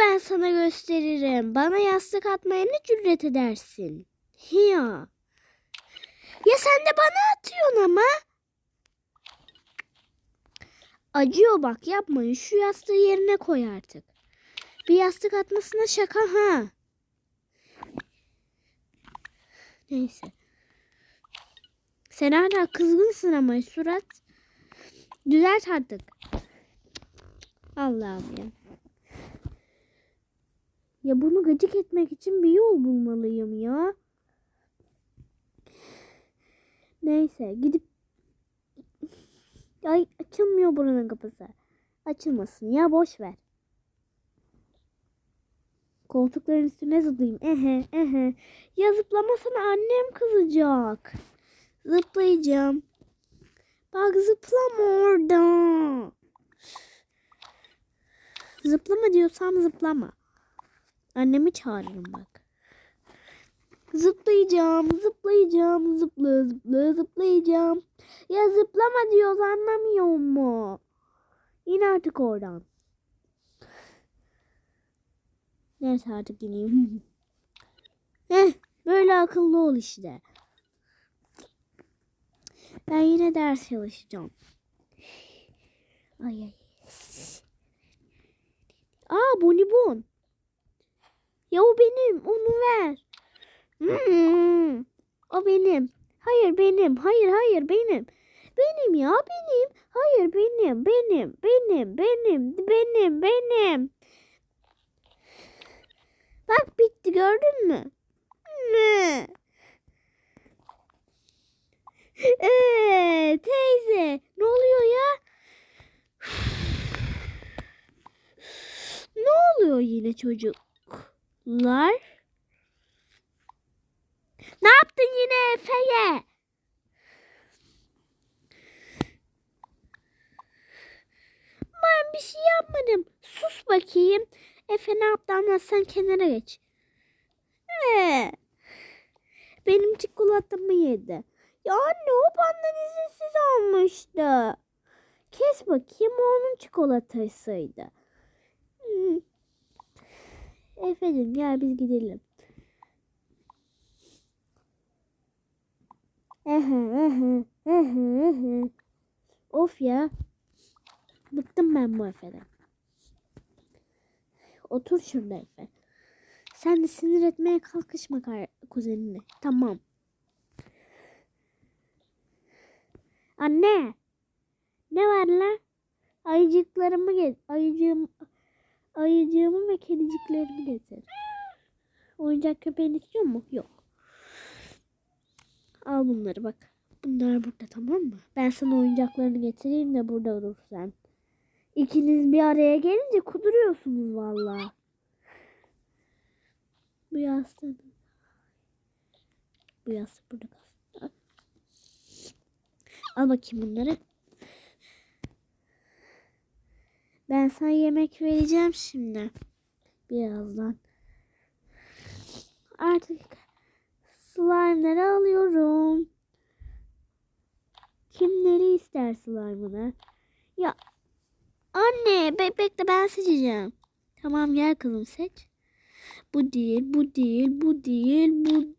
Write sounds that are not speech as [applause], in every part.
ben sana gösteririm. Bana yastık atmaya ne cüret edersin? Ya. Ya sen de bana atıyorsun ama. Acıyor bak yapmayın. Şu yastığı yerine koy artık. Bir yastık atmasına şaka ha. Neyse. Sen hala kızgınsın ama surat. Düzelt artık. Allah'ım ya. Ya bunu gıcık etmek için bir yol bulmalıyım ya. Neyse gidip Ay açılmıyor buranın kapısı. Açılmasın ya boş ver. Koltukların üstüne zıplayayım. Ehe ehe. Ya zıplamasana annem kızacak. Zıplayacağım. Bak zıplama orada. Zıplama diyorsam zıplama. Annemi çağırırım bak. Zıplayacağım, zıplayacağım, zıpla zıpla zıplayacağım. Ya zıplama diyoruz anlamıyor mu? İn artık oradan. Neyse artık ineyim. Heh, [laughs] böyle akıllı ol işte. Ben yine ders çalışacağım. Ay ay. Aa bonibon. Ya o benim. Onu ver. Hmm, o benim. Hayır benim. Hayır hayır benim. Benim ya benim. Hayır benim. Benim. Benim. Benim. Benim. Benim. Bak bitti gördün mü? Ne? Ee, teyze ne oluyor ya? ne oluyor yine çocuklar? Ne yaptın yine Efe'ye? Ben bir şey yapmadım. Sus bakayım. Efe ne yaptı anlatsan kenara geç. Ee, benim çikolatamı yedi. Ya anne o benden izinsiz almıştı. Kes bakayım o onun çikolatasıydı. Efendim gel biz gidelim. Of ya. Bıktım ben bu Efe'den. Otur şurada Efe. Sen de sinir etmeye kalkışma kuzenine. Tamam. Anne. Ne var la? Ayıcıklarımı get ayıcığım ayıcığımı ve kediciklerimi getir. Oyuncak köpeğin istiyor mu? Yok. Al bunları bak. Bunlar burada tamam mı? Ben sana oyuncaklarını getireyim de burada dur sen. İkiniz bir araya gelince kuduruyorsunuz vallahi. Bu yastığı. Bu yastık burada kalsın. Al bakayım bunları. Ben sana yemek vereceğim şimdi. Birazdan. Artık slime'ları alıyorum. Kimleri ister slime'ını? Ya anne be bekle ben seçeceğim. Tamam gel kızım seç. Bu değil, bu değil, bu değil, bu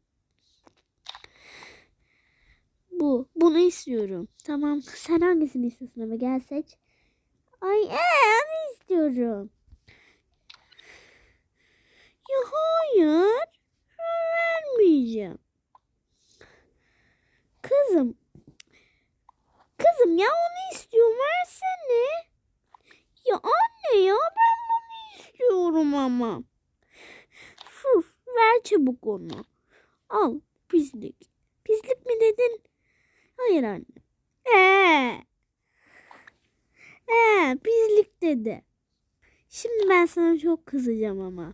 bu. Bunu istiyorum. Tamam. Sen hangisini istiyorsun ama gel seç. Ay ee, istiyorum. Ya hayır. Vermeyeceğim. Kızım. Kızım ya onu istiyorum. Versene. Ya anne ya ben bunu istiyorum ama. Sus. Ver çabuk onu. Al. Pislik. Pislik mi dedin? Hayır anne. Ee. Ee, pislik dedi. Şimdi ben sana çok kızacağım ama. [laughs]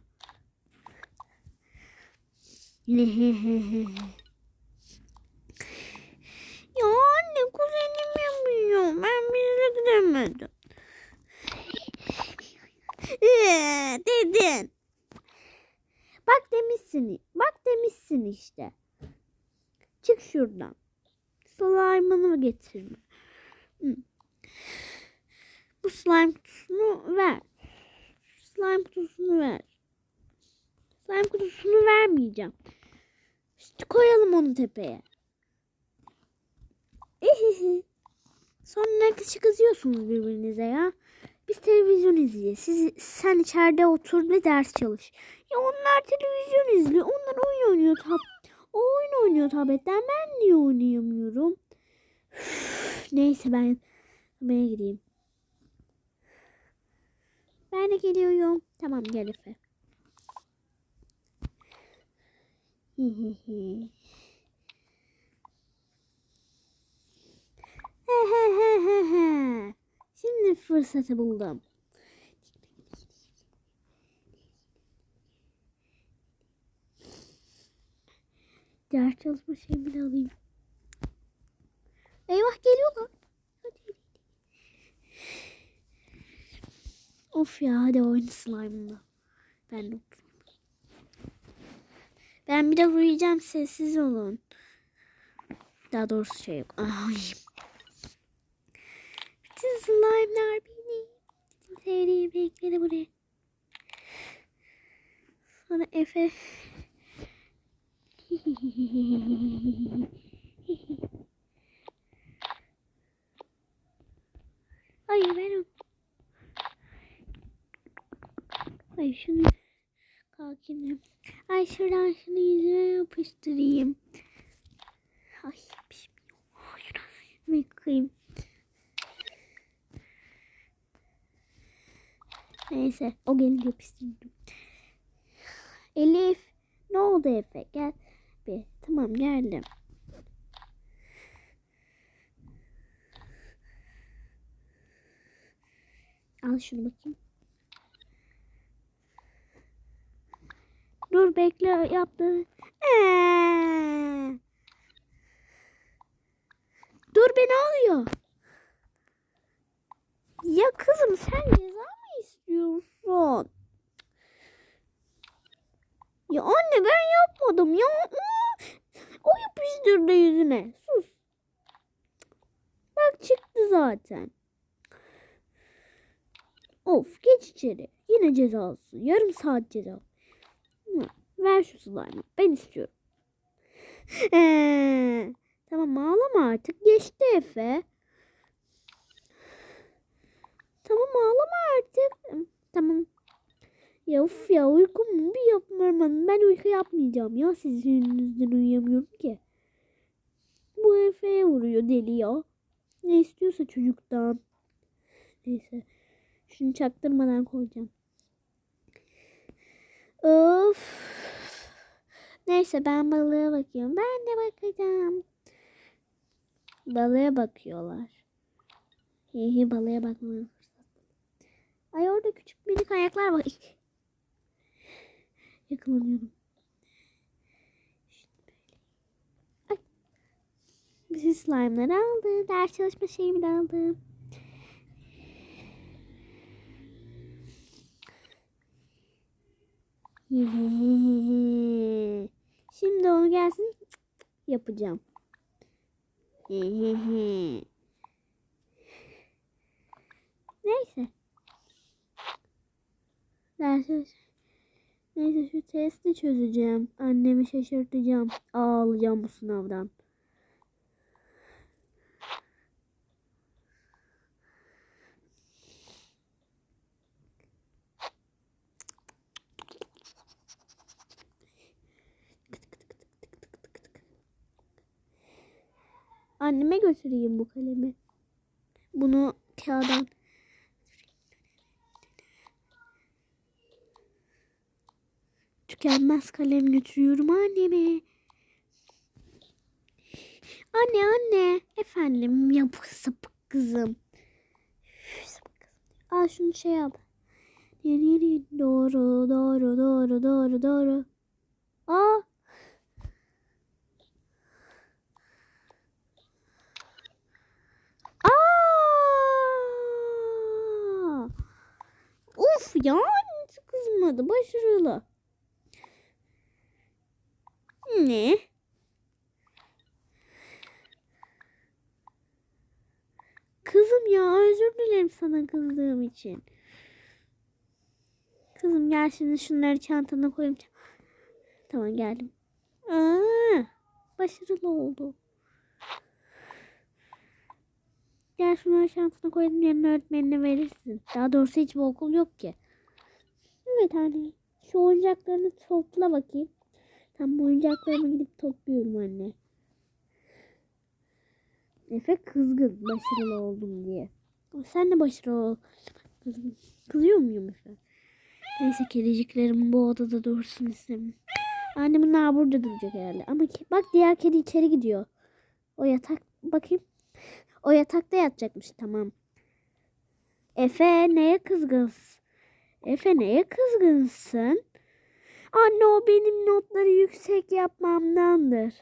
ya anne kuzenim yapıyor. Ben pislik demedim. Ee, dedin. Bak demişsin. Bak demişsin işte. Çık şuradan. Slime'ını getirme. Bu slime kutusunu ver. Slime kutusunu ver. Slime kutusunu vermeyeceğim. İşte koyalım onu tepeye. Ehehe. Sonra ne kızıyorsunuz birbirinize ya. Biz televizyon izleyeceğiz. Siz, sen içeride otur ve ders çalış. Ya onlar televizyon izliyor. Onlar oyun oynuyor. Tab o oyun oynuyor tabletten. Ben niye oynayamıyorum? Üf, neyse ben yemeğe gideyim. Ben de geliyorum. Tamam gel Efe. [laughs] Şimdi fırsatı buldum. Ders çalışma şeyimi alayım. Eyvah geliyorlar. Of ya hadi oyna slime'la. Ben de. Ben bir de uyuyacağım sessiz olun. Daha doğrusu şey yok. Ay. Bütün slime'lar. Bütün sevdiğim renkleri buraya. Sonra Efe. [laughs] Ay ben Ay şunu kalkayım. Ay şuradan şunu yüzüme yapıştırayım. Ay. Şuradan yıkayayım. Neyse o gelince yapıştırdım. Elif ne oldu Efe gel. Bir. Tamam geldim. Al şunu bakayım. Dur bekle yaptı. Ee. Dur beni alıyor. Ya kızım sen ceza mı istiyorsun? Ya anne ben yapmadım ya. O yapıştırdı yüzüne. Sus. Bak çıktı zaten. Of geç içeri. Yine cezası. Yarım saat ceza. Ver şu slime'ı. Ben istiyorum. Tamam ağlama artık. Geçti Efe. Tamam ağlama artık. Tamam. Ya of ya uykum bir yapmam. Ben uyku yapmayacağım ya. Sizin yüzünüzden uyuyamıyorum ki. Bu Efe'ye vuruyor deli ya. Ne istiyorsa çocuktan. Neyse. Şunu çaktırmadan koyacağım. Of. Neyse ben balığa bakıyorum. Ben de bakacağım. Balığa bakıyorlar. Hihi balığa fırsat. Ay orada küçük minik ayaklar var. [laughs] Yakalanıyorum. Ay. Bütün slime'ları aldı. Ders çalışma şeyimi de aldım. [laughs] Şimdi onu gelsin yapacağım. [laughs] Neyse. Neyse şu testi çözeceğim. Annemi şaşırtacağım. Ağlayacağım bu sınavdan. Anneme götüreyim bu kalemi. Bunu kağıdan tükenmez kalem götürüyorum anneme. Anne anne. Efendim ya bu sapık kızım. Al şunu şey yeri doğru doğru doğru doğru doğru. Aa! Of ya kızmadı başarılı. Ne? Kızım ya özür dilerim sana kızdığım için. Kızım gel şimdi şunları çantana koyayım. Tamam geldim. Aa, başarılı oldu. Gel şunları çantana koyalım yarın öğretmenine verirsin. Daha doğrusu hiçbir okul yok ki. Evet anne. Şu oyuncaklarını topla bakayım. Tam oyuncaklarımı gidip topluyorum anne. Efe kızgın başarılı oldum diye. Sen de başarılı ol. Kızıyor muyum Efe? Neyse kediciklerim bu odada dursun istemem. Anne bunlar burada duracak herhalde. Ama ki, bak diğer kedi içeri gidiyor. O yatak bakayım. O yatakta yatacakmış tamam. Efe neye kızgınsın? Efe neye kızgınsın? Anne o benim notları yüksek yapmamdandır.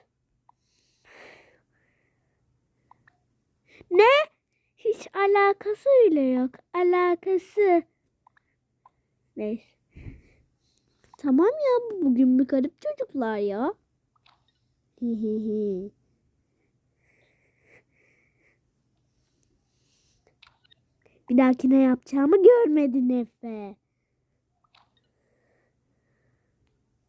Ne? Hiç alakası bile yok. Alakası. Neyse. Tamam ya bu bugün bir garip çocuklar ya. Hihihi. Bir dahakine yapacağımı görmedin Efe.